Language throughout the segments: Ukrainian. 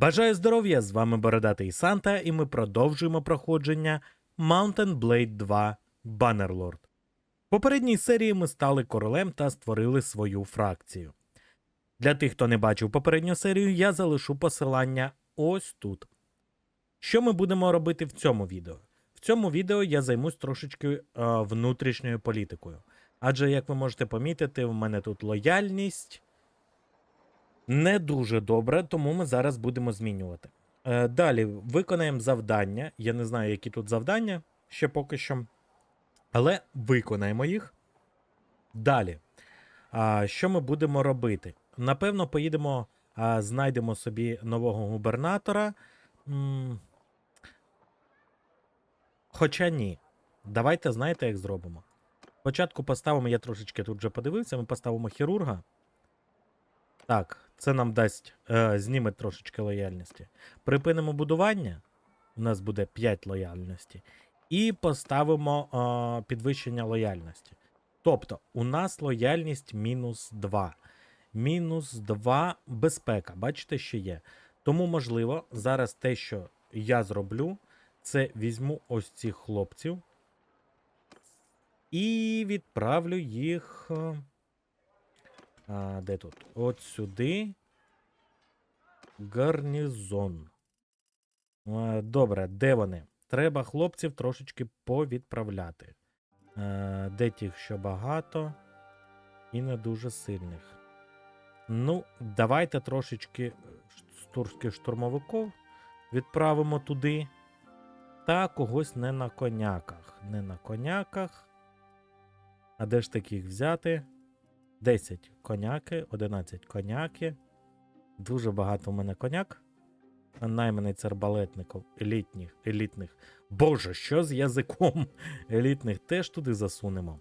Бажаю здоров'я! З вами Бородатий Санта, і ми продовжуємо проходження Mountain Blade 2 Bannerlord. В попередній серії ми стали королем та створили свою фракцію. Для тих, хто не бачив попередню серію, я залишу посилання ось тут. Що ми будемо робити в цьому відео? В цьому відео я займусь трошечки е, внутрішньою політикою. Адже, як ви можете помітити, в мене тут лояльність не дуже добре, тому ми зараз будемо змінювати. Е, далі виконаємо завдання. Я не знаю, які тут завдання ще поки що. Але виконаємо їх. Далі. Що ми будемо робити? Напевно, поїдемо, знайдемо собі нового губернатора. Хоча ні. Давайте знаєте, як зробимо. Спочатку поставимо, я трошечки тут вже подивився, ми поставимо хірурга. Так, це нам дасть, е, зніме трошечки лояльності. Припинимо будування. У нас буде 5 лояльності. І поставимо е, підвищення лояльності. Тобто, у нас лояльність мінус 2. Мінус 2 безпека. Бачите, що є. Тому, можливо, зараз те, що я зроблю, це візьму ось цих хлопців і відправлю їх. Е, А, де тут? От сюди. Гарнізон. Е, Добре, де вони? Треба хлопців трошечки повідправляти. Е, Де тих, що багато, і не дуже сильних. Ну, давайте трошечки турських штурмовиків відправимо туди. Та когось не на коняках. Не на коняках. А де ж таких взяти? 10 коняки, 11 коняки. Дуже багато в мене коняк. Найманий арбалетників, елітних, елітних. Боже, що з язиком? Елітних теж туди засунемо.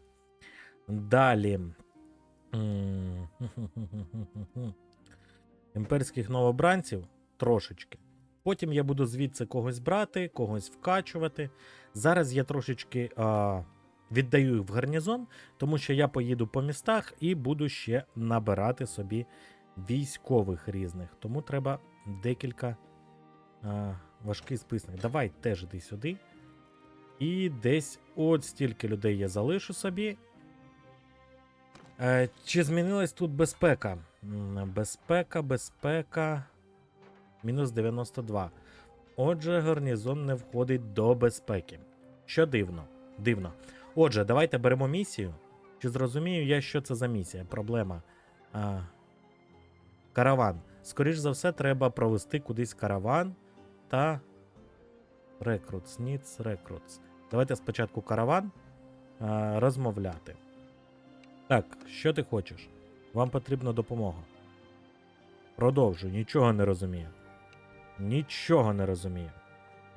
Далі. Імперських новобранців трошечки. Потім я буду звідси когось брати, когось вкачувати. Зараз я трошечки а, віддаю їх в гарнізон, тому що я поїду по містах і буду ще набирати собі військових різних. Тому треба декілька а, важких списних. Давай теж іди сюди. І десь от стільки людей я залишу собі. Е, чи змінилась тут безпека? Безпека, безпека. Мінус 92. Отже, гарнізон не входить до безпеки. Що дивно. Дивно. Отже, давайте беремо місію. Чи зрозумію я, що це за місія? Проблема. А, караван. Скоріш за все, треба провести кудись караван та. Рекрутс, ніц, рекрутс. Давайте спочатку караван а, розмовляти. Так, що ти хочеш? Вам потрібна допомога. Продовжуй, нічого не розумію. Нічого не розумію.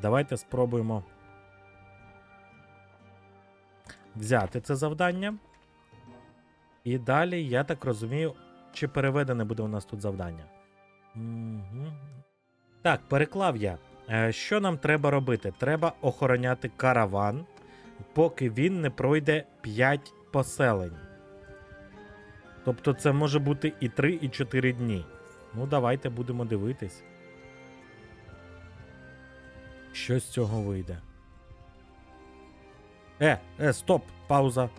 Давайте спробуємо взяти це завдання. І далі, я так розумію, чи переведене буде у нас тут завдання. Мгм. Так, переклав я. Е, Що нам треба робити? Треба охороняти караван, поки він не пройде 5 поселень. Тобто це може бути і 3, і 4 дні. Ну, давайте будемо дивитись. Що з цього вийде? Е, е, стоп! Пауза.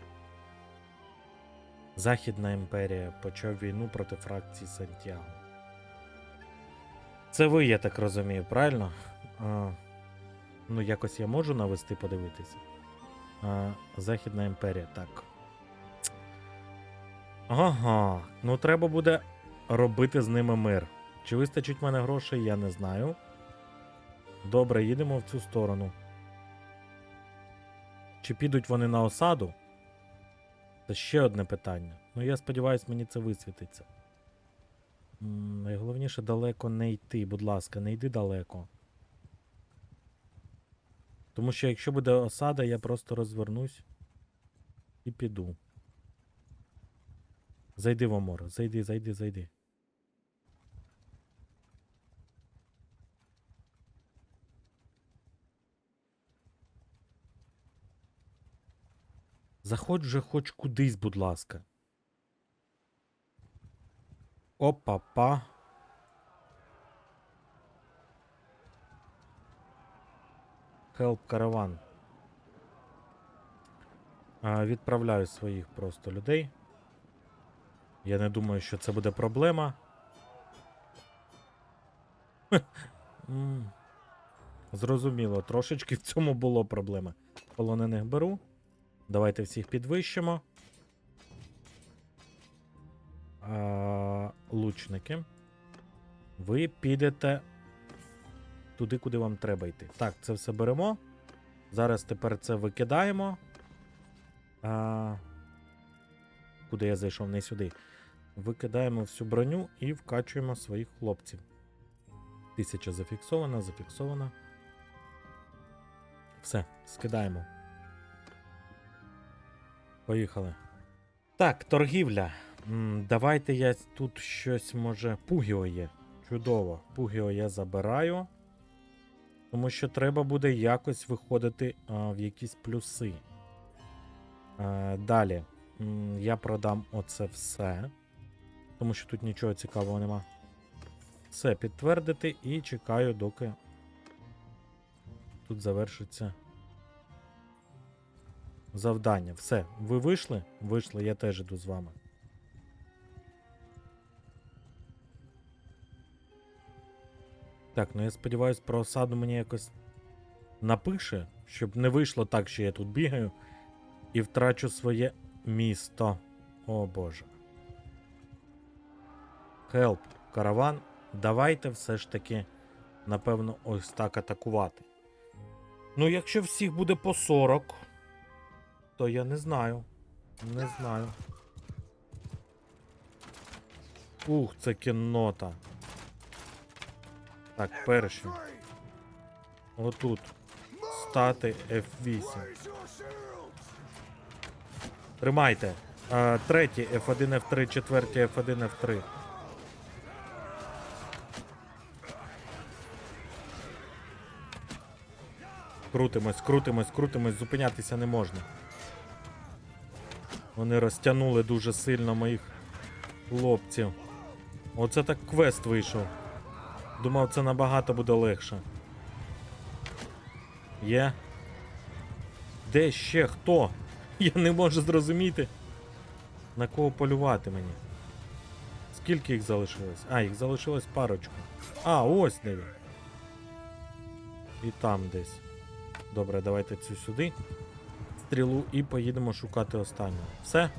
Західна імперія почав війну проти фракції Сантьяго. Це ви, я так розумію, правильно? А, ну, якось я можу навести подивитися. А, Західна імперія, так. Ага, ну треба буде робити з ними мир. Чи вистачить мене грошей, я не знаю. Добре, їдемо в цю сторону. Чи підуть вони на осаду? Це ще одне питання. Ну, я сподіваюся, мені це висвітиться. Найголовніше далеко не йти, будь ласка, не йди далеко. Тому що якщо буде осада, я просто розвернусь і піду. Зайди в Омор, зайди, зайди, зайди. Заходь вже хоч кудись, будь ласка. Опа-па. Хелп караван. Відправляю своїх просто людей. Я не думаю, що це буде проблема. Зрозуміло, трошечки в цьому було проблема. Полонених беру. Давайте всіх підвищимо. А, лучники. Ви підете туди, куди вам треба йти. Так, це все беремо. Зараз тепер це викидаємо. А, куди я зайшов? Не сюди. Викидаємо всю броню і вкачуємо своїх хлопців. Тисяча зафіксована, зафіксована. Все, скидаємо. Поїхали. Так, торгівля. Давайте я тут щось може. Пугіо є. Чудово. Пугіо я забираю. Тому що треба буде якось виходити а, в якісь плюси. Е, далі. Я продам оце все. Тому що тут нічого цікавого нема. Все, підтвердити і чекаю, доки тут завершиться завдання. Все, ви вийшли? Вийшли, я теж іду з вами. Так, ну я сподіваюся, про осаду мені якось напише, щоб не вийшло так, що я тут бігаю і втрачу своє місто. О боже. Хелп, караван. Давайте все ж таки, напевно, ось так атакувати. Ну, якщо всіх буде по 40, то я не знаю. Не знаю. Ух, це кіннота. Так, перший. Отут. Стати F8. Тримайте. А, третій F1, F3, четвертій F1, F3. Крутимось, крутимось, крутимось, зупинятися не можна. Вони розтягнули дуже сильно моїх хлопців. Оце так квест вийшов. Думав, це набагато буде легше. Є. Де ще хто? Я не можу зрозуміти. На кого полювати мені? Скільки їх залишилось? А, їх залишилось парочку. А, ось де він. І там десь. Добре, давайте цю сюди. Стрілу і поїдемо шукати останнього. Все?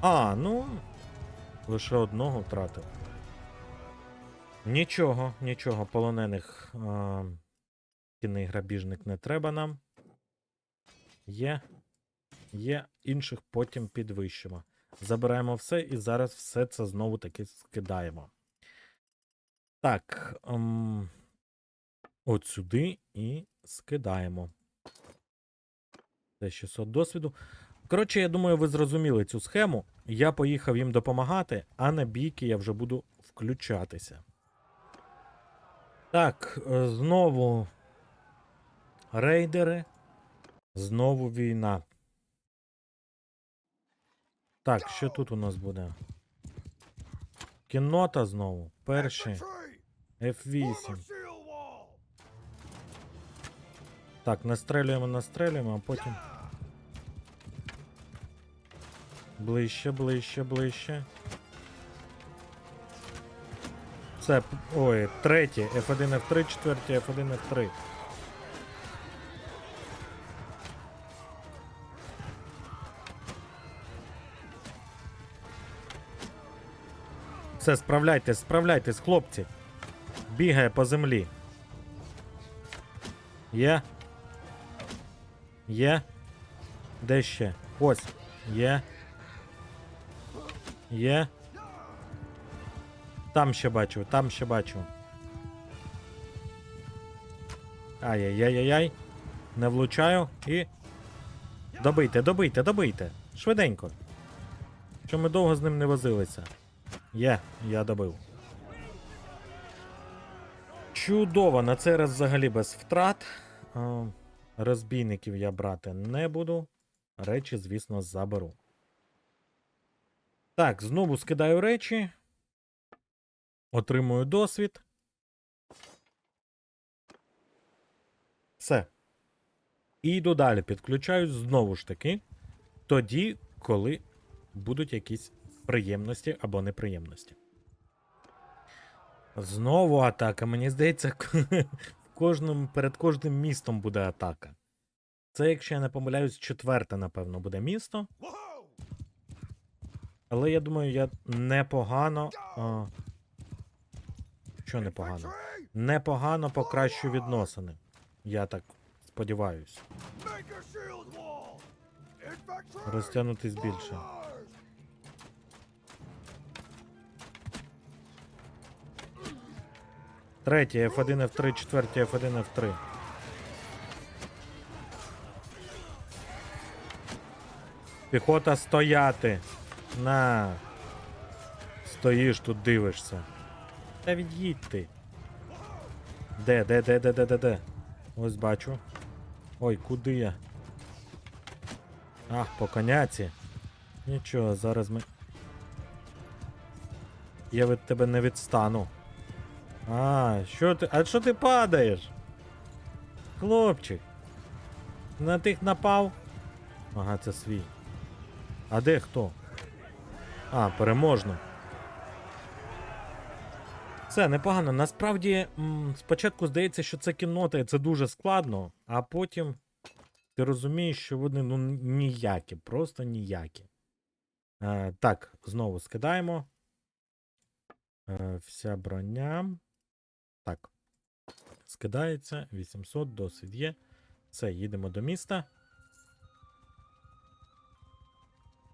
А, ну. Лише одного втратив. Нічого, нічого, полонених. А, кінний грабіжник не треба нам. Є. Є, інших потім підвищимо. Забираємо все і зараз все це знову таки скидаємо. Так. Ем, от сюди і скидаємо. Це 600 досвіду. Коротше, я думаю, ви зрозуміли цю схему. Я поїхав їм допомагати, а на бійки я вже буду включатися. Так, е, знову рейдери. Знову війна. Так, що тут у нас буде? Кіннота знову. Перший. F8. Так, настрелюємо, настрелюємо, а потім. Ближче, ближче, ближче. Це. Ой, третє. F1, F3, четверте, F1, F3. Все, справляйтесь, справляйтесь, хлопці. Бігає по землі. Є. Є. Де ще? Ось. Є. Є. Там ще бачу, там ще бачу. Ай-яй-яй-яй. Не влучаю і. Добийте, добийте, добийте. Швиденько. Що ми довго з ним не возилися. Є, я добив. Чудово, на цей раз взагалі без втрат. Розбійників я брати не буду. Речі, звісно, заберу. Так, знову скидаю речі. Отримую досвід. Все. І йду далі. Підключаюсь знову ж таки. Тоді, коли будуть якісь приємності або неприємності. Знову атака. Мені здається, в кожному, перед кожним містом буде атака. Це, якщо я не помиляюсь, четверте, напевно, буде місто. Але я думаю, я непогано. А... Що непогано? Непогано покращу відносини. Я так сподіваюся. Розтягнутись більше. Третє F1, F3, четверте F1, F3. Піхота стояти. На. Стоїш тут, дивишся. Та від'їдь ти. Де, де, де, де, де, де, де? Ось бачу. Ой, куди я? Ах, по коняці. Нічого, зараз ми. Я від тебе не відстану. А, що ти. А що ти падаєш? Хлопчик. На тих напав? Ага, це свій. А де хто? А, переможно. Це непогано. Насправді, спочатку здається, що це кіннота, і це дуже складно, а потім ти розумієш, що вони ну ніякі, просто ніякі. Е, так, знову скидаємо. Е, вся броня. Так. Скидається. 800, досить є. Все, їдемо до міста.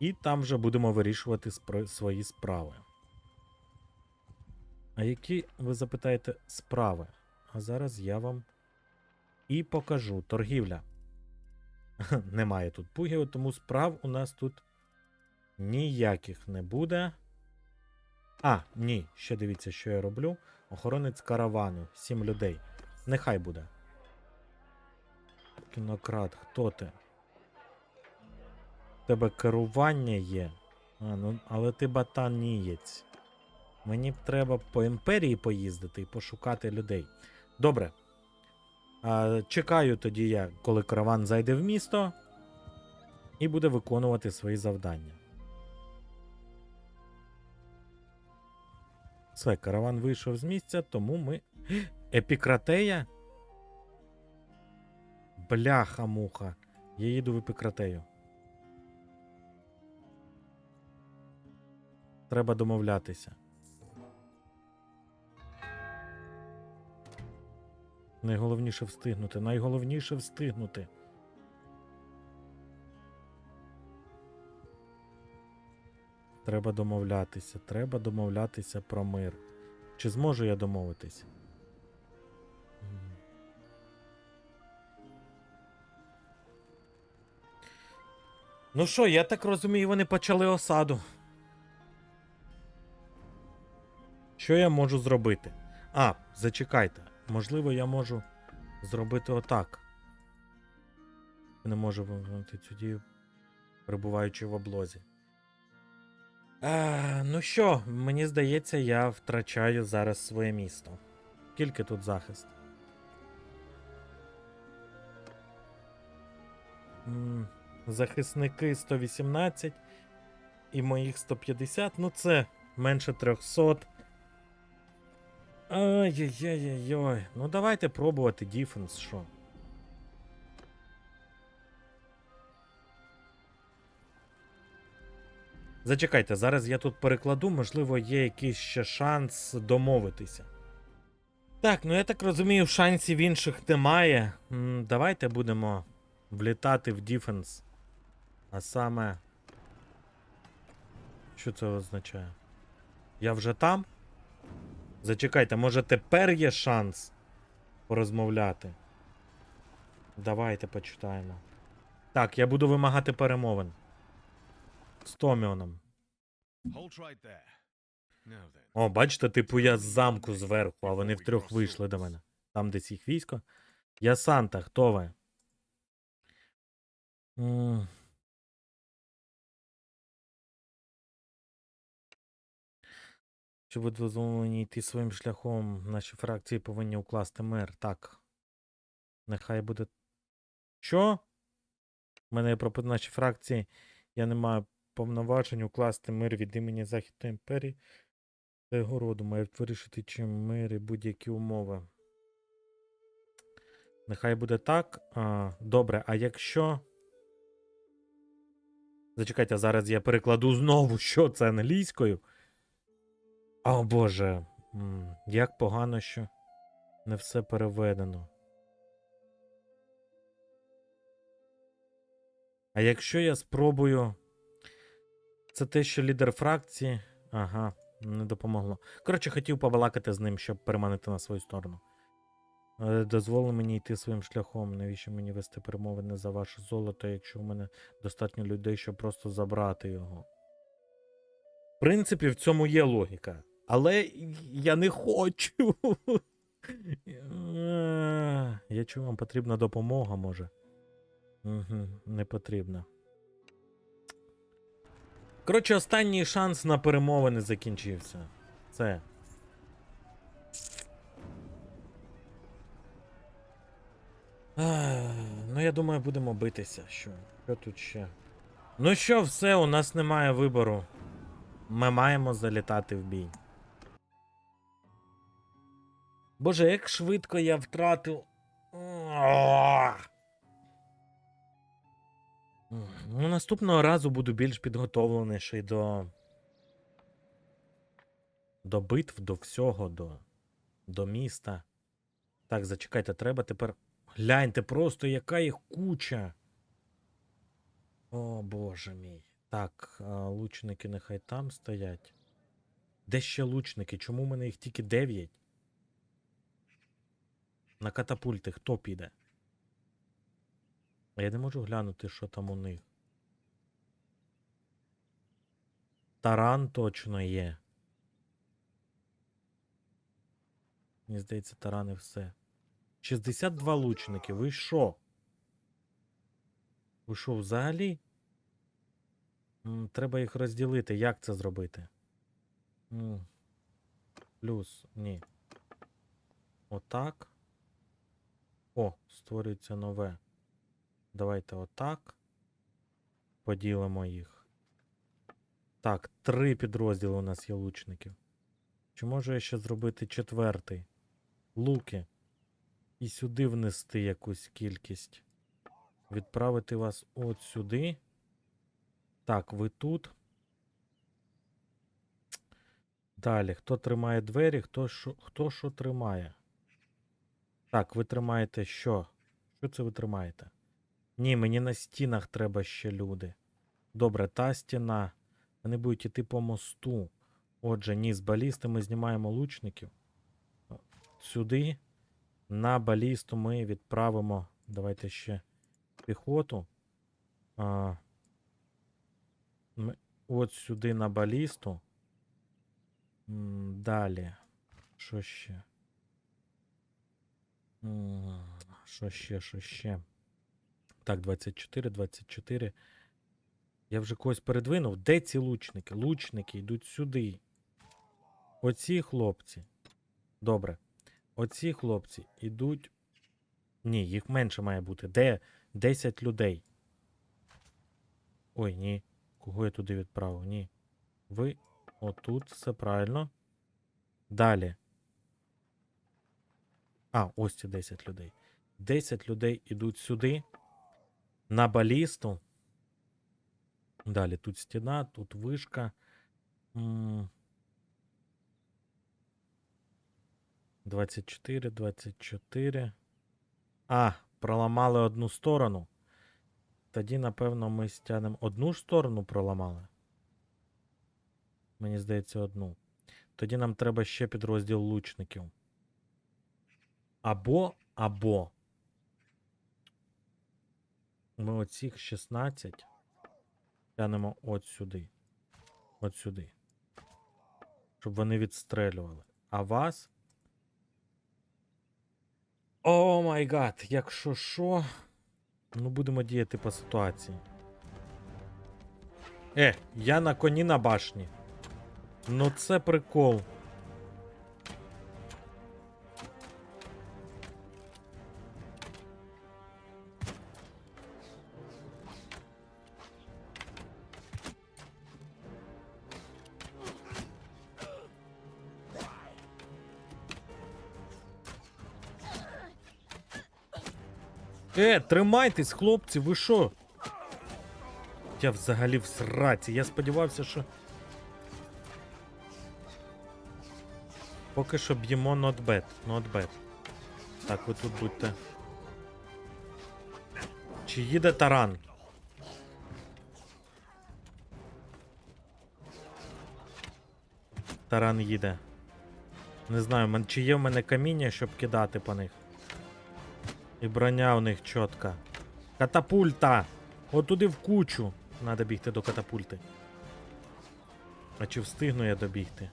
І там вже будемо вирішувати спро- свої справи. А які, ви запитаєте, справи? А зараз я вам і покажу. Торгівля. Немає тут пугів, тому справ у нас тут ніяких не буде. А, ні, ще дивіться, що я роблю. Охоронець каравану. Сім людей. Нехай буде. Кінократ, хто ти? Тебе керування є. А, ну, але ти батанієць. Мені б треба по імперії поїздити і пошукати людей. Добре. А, чекаю тоді я, коли караван зайде в місто і буде виконувати свої завдання. Все, караван вийшов з місця, тому ми. Епікратея? Бляха-муха. Я їду в епікратею. Треба домовлятися. Найголовніше встигнути. Найголовніше встигнути. Треба домовлятися. Треба домовлятися про мир. Чи зможу я домовитись? Ну що, я так розумію, вони почали осаду. Що я можу зробити? А, зачекайте. Можливо, я можу зробити отак. Не можу виконати цю дію, перебуваючи в облозі. А, ну що, мені здається, я втрачаю зараз своє місто. Скільки тут захист? Захисники 118 і моїх 150. Ну це менше 300. Ай-яй-яй-яй. Ну давайте пробувати діфенс, що. Зачекайте, зараз я тут перекладу, можливо, є якийсь ще шанс домовитися. Так, ну я так розумію, шансів інших немає. Давайте будемо влітати в діфенс. А саме. Що це означає? Я вже там? Зачекайте, може тепер є шанс порозмовляти. Давайте почитаємо. Так, я буду вимагати перемовин. З Томіоном. О, бачите, типу я з замку зверху, а вони втрьох вийшли до мене. Там десь їх військо. Я Санта, хто ви? М. Щоб ви йти своїм шляхом, наші фракції повинні укласти мир. Так. Нехай буде. Що? У мене є пропит нашій фракції. Я не маю повноважень укласти мир від імені Західної імперії та його роду. Мають вирішити чи мир і будь-які умови. Нехай буде так. А, добре, а якщо. Зачекайте, зараз я перекладу знову, що це англійською. О Боже. Як погано, що не все переведено. А якщо я спробую. Це те, що лідер фракції. Ага, не допомогло. Коротше, хотів побалакати з ним, щоб переманити на свою сторону. Е, Дозволи мені йти своїм шляхом. Навіщо мені вести перемовини за ваше золото, якщо в мене достатньо людей, щоб просто забрати його? В принципі, в цьому є логіка. Але я не хочу. Е, Я чую, вам потрібна допомога, може. Не потрібна. Коротше, останній шанс на перемовини закінчився. Це. Ах, Ну, я думаю, будемо битися. Що? Що тут ще? Ну що, все, у нас немає вибору. Ми маємо залітати в бій. Боже, як швидко я втратив. Ну, наступного разу буду більш підготовленіший до. До битв, до всього, до, до міста. Так, зачекайте, треба тепер. Гляньте, просто яка їх куча. О, боже мій. Так, лучники нехай там стоять. Де ще лучники? Чому в мене їх тільки 9? На катапульти хто піде? А я не можу глянути, що там у них. Таран точно є. Мені здається, тарани все. 62 лучники. Ви що? Ви що, взагалі? Треба їх розділити. Як це зробити? Плюс, ні. Отак. О, створюється нове. Давайте отак. Поділимо їх. Так, три підрозділи у нас є лучників. Чи можу я ще зробити четвертий? Луки. І сюди внести якусь кількість. Відправити вас от сюди. Так, ви тут. Далі. Хто тримає двері, хто що, хто що тримає. Так, ви тримаєте що? Що це ви тримаєте? Ні, мені на стінах треба ще люди. Добре, та стіна. Вони будуть іти по мосту. Отже, ні, з балісти ми знімаємо лучників. Сюди. На балісту ми відправимо. Давайте ще піхоту. А, ми, от сюди на балісту. Далі. Що ще? Що ще, що ще? Так, 24, 24. Я вже когось передвинув. Де ці лучники? Лучники йдуть сюди. Оці хлопці. Добре. Оці хлопці йдуть. Ні, їх менше має бути. Де 10 людей? Ой, ні. Кого я туди відправив? Ні. Ви отут, все правильно. Далі. А, ось ці 10 людей. 10 людей ідуть сюди. На балісту. Далі тут стіна, тут вишка. М. 24, 24. А, проламали одну сторону. Тоді, напевно, ми стягнемо одну ж сторону проламали. Мені здається, одну. Тоді нам треба ще підрозділ лучників. Або, або. Ми оцих 16 тянемо от сюди. От сюди. Щоб вони відстрелювали. А вас. О май гад, якщо що. Ну, будемо діяти по ситуації. Е, я на коні на башні. Ну це прикол. Е, тримайтесь, хлопці, ви що? Я взагалі в сраці. Я сподівався, що. Поки що б'ємо not bad. Так, ви тут будьте. Чи їде таран? Таран їде. Не знаю, чи є в мене каміння, щоб кидати по них. І броня у них чітка. Катапульта! От туди в кучу. Надо бігти до катапульти. А чи встигну я добігти?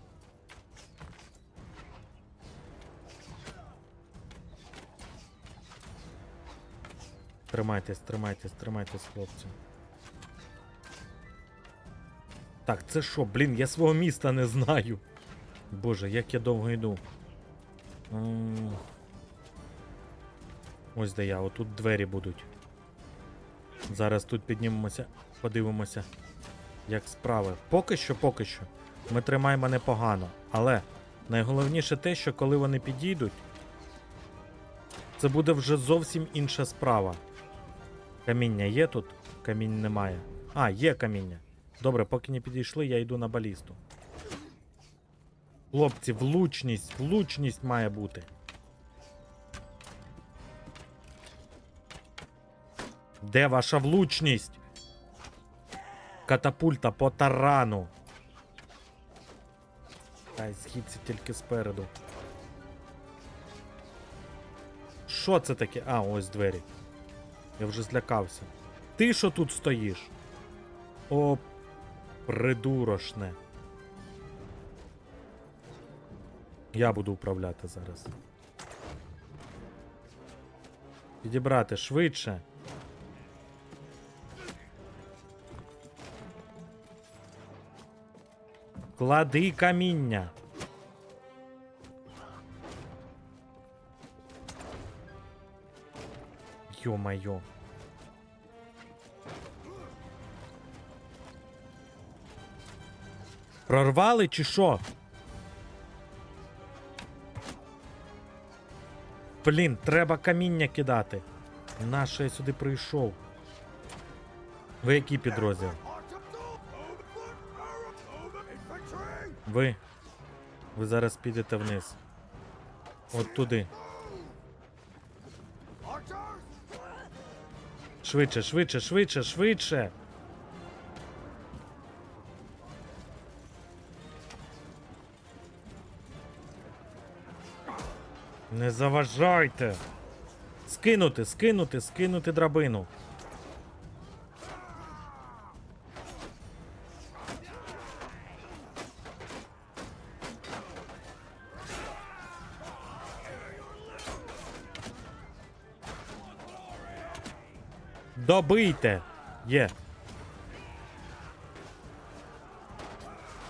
Тримайтесь, тримайтесь, тримайтесь, хлопці. Так, це що, блін, я свого міста не знаю. Боже, як я довго йду. М. Ось де я, отут двері будуть. Зараз тут піднімемося, подивимося, як справи. Поки що, поки що. Ми тримаємо непогано. Але найголовніше те, що коли вони підійдуть, це буде вже зовсім інша справа. Каміння є тут? Камінь немає. А, є каміння. Добре, поки не підійшли, я йду на балісту. Хлопці, влучність, влучність має бути. Де ваша влучність? Катапульта по тарану. Ай, східці тільки спереду. Що це таке? А, ось двері. Я вже злякався. Ти що тут стоїш? О, придурошне. Я буду управляти зараз. Підібрати швидше. Клади каміння. Йо-майо. Прорвали чи що? Блін, треба каміння кидати. Наше я сюди прийшов. Ви який підрозділ? Ви. Ви зараз підете вниз. От туди. Швидше, швидше, швидше, швидше. Не заважайте. Скинути, скинути, скинути драбину. Добийте! Є.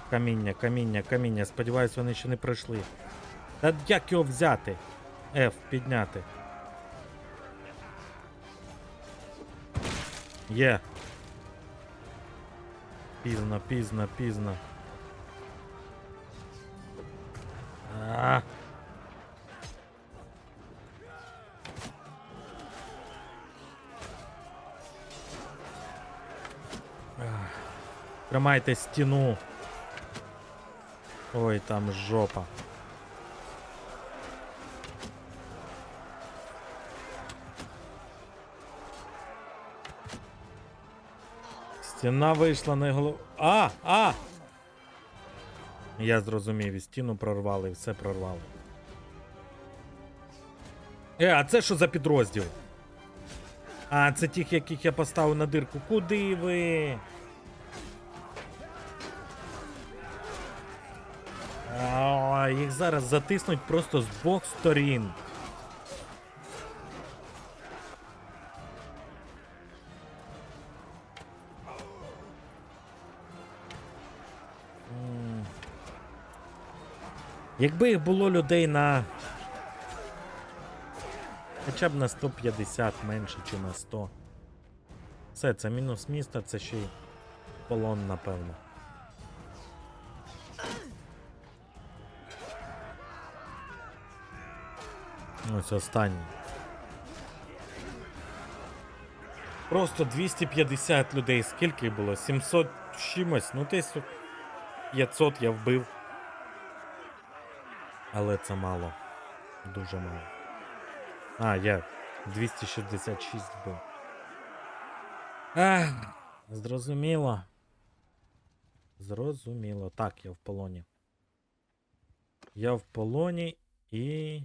Каміння, каміння, каміння. Сподіваюсь, вони ще не пройшли. Та як його взяти? F підняти. Є. Пізно, пізно, пізно. Тримайте стіну. Ой, там жопа. Стіна вийшла на голову. А! А! Я зрозумів, і стіну прорвали, і все прорвали. Е, а це що за підрозділ? А, це тих, яких я поставив на дирку. Куди ви? А, їх зараз затиснуть просто з двох сторін. Якби їх було людей на. Хоча б на 150 менше, чи на 100. Все, це мінус міста, це ще й полон, напевно. Ось останній. Просто 250 людей. Скільки було? 700 чимось. Ну, десь 500 я вбив. Але це мало. Дуже мало. А, я 266 вбив. Ах, зрозуміло. Зрозуміло. Так, я в полоні. Я в полоні і.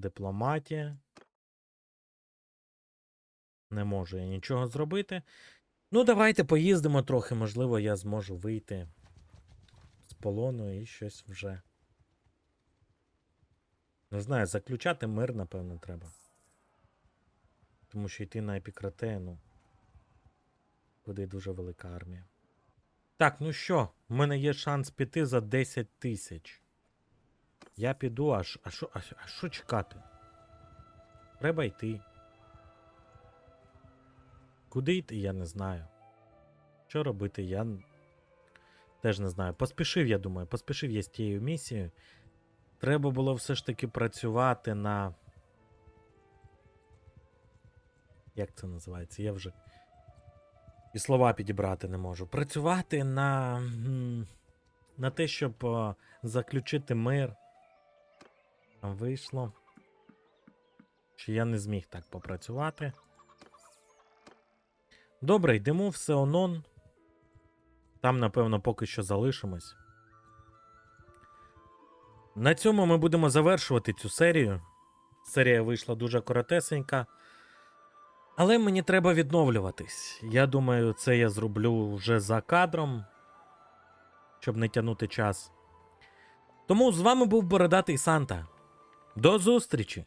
Дипломатія. Не можу я нічого зробити. Ну, давайте поїздимо трохи, можливо, я зможу вийти з полону і щось вже. Не знаю, заключати мир, напевно, треба. Тому що йти на епікратею, ну. Куди дуже велика армія. Так, ну що, в мене є шанс піти за 10 тисяч. Я піду, а а що а, а що чекати? Треба йти. Куди йти, я не знаю. Що робити, я теж не знаю. Поспішив, я думаю, поспішив я з тією місією. Треба було все ж таки працювати на. Як це називається? Я вже і слова підібрати не можу. Працювати на. на те, щоб заключити мир. А Вийшло. Що я не зміг так попрацювати. Добре, йдемо в Сеонон. Там, напевно, поки що залишимось. На цьому ми будемо завершувати цю серію. Серія вийшла дуже коротесенька. Але мені треба відновлюватись. Я думаю, це я зроблю вже за кадром, щоб не тягнути час. Тому з вами був Бородатий Санта. До зустрічі!